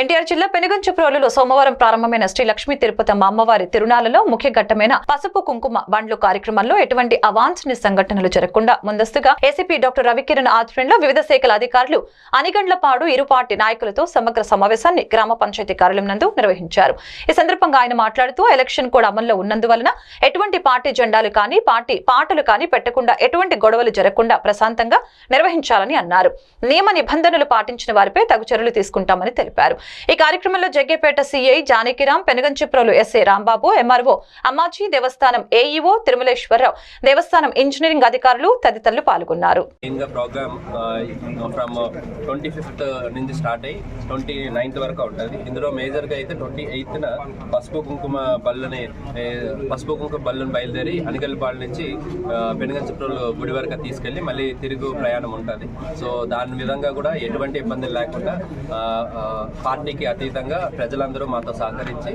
ఎన్టీఆర్ జిల్లా పెనుగంచుప్రోలులో సోమవారం ప్రారంభమైన శ్రీ లక్ష్మీ తిరుపతమ్మ అమ్మవారి తిరుణాలలో ముఖ్య ఘట్టమైన పసుపు కుంకుమ బండ్లు కార్యక్రమంలో ఎటువంటి అవాంఛనీయ సంఘటనలు జరగకుండా ముందస్తుగా ఏసీపీ డాక్టర్ రవికిరణ్ ఆధ్వర్యంలో వివిధ శాఖల అధికారులు అనిగండ్లపాడు ఇరు పార్టీ నాయకులతో సమగ్ర సమావేశాన్ని గ్రామ పంచాయతీ కార్యాలయం నందు నిర్వహించారు. ఈ సందర్భంగా ఆయన మాట్లాడుతూ ఎలక్షన్ కోడ్ అమల్లో ఉన్నందువలన ఎటువంటి పార్టీ జెండాలు కానీ పార్టీ పాటలు కానీ పెట్టకుండా ఎటువంటి గొడవలు జరగకుండా ప్రశాంతంగా నిర్వహించాలని అన్నారు. నియమ నిబంధనలు పాటించిన వారిపై తగు చర్యలు తీసుకుంటామని తెలిపారు. ఈ కార్యక్రమంలో Jaggayyapeta CI Janakiram Penuganchiprolu SA Rambabu MRO Ammaji దేవస్థానం ఏఈఓ తిరుమలేశ్వరరావు దేవస్థానం ఇంజనీరింగ్ అధికారులు తదితరులు పాల్గొన్నారు. ప్రోగ్రామ్ ఫ్రమ్ ట్వంటీ ఫిఫ్త్ నుంచి స్టార్ట్ అయ్యి ట్వంటీ నైన్త్ వరకు ఉంటుంది. ఇందులో మేజర్గా అయితే ట్వంటీ ఎయిత్న పసుపు కుంకుమ బల్లని పసుపు కుంకుమ బల్లును బయలుదేరి అనిగల్పాడు నుంచి పెనుగంచిప్రోలు గుడి వరకు తీసుకెళ్ళి మళ్ళీ తిరుగు ప్రయాణం ఉంటుంది. సో దాని విధంగా కూడా ఎటువంటి ఇబ్బందులు లేకుండా పార్టీకి అతీతంగా ప్రజలందరూ మాతో సహకరించి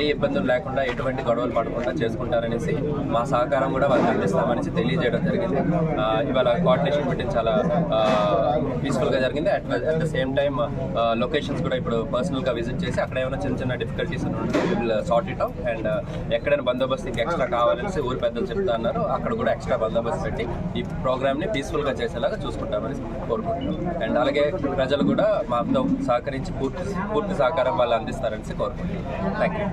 ఏ ఇబ్బందులు లేకుండా ఎటువంటి గొడవలు పడకుండా చేసుకుంటారనేసి మా సహకారం కూడా వాళ్ళకి అందిస్తామనేసి తెలియజేయడం జరిగింది. ఇవాళ కోఆర్డినేషన్ మీటింగ్ చాలా పీస్ఫుల్గా జరిగింది. At at the same time locations కూడా ఇప్పుడు పర్సనల్గా విజిట్ చేసి అక్కడ ఏమైనా చిన్న చిన్న difficulties sort it out and ఎక్కడైనా బందోబస్తు ఇంకా ఎక్స్ట్రా కావాలనేసి ఊరు పెద్దలు చెప్తా అన్నారు. అక్కడ కూడా ఎక్స్ట్రా బందోబస్తు పెట్టి ఈ ప్రోగ్రామ్ని పీస్ఫుల్గా చేసేలాగా చూసుకుంటామని కోరుకుంటున్నాం. అండ్ అలాగే ప్రజలు కూడా మాతో సహకరించి పూర్తి పూర్తి సహకారం వాళ్ళు అందిస్తారని కోరుకుంటున్నాను. Thank you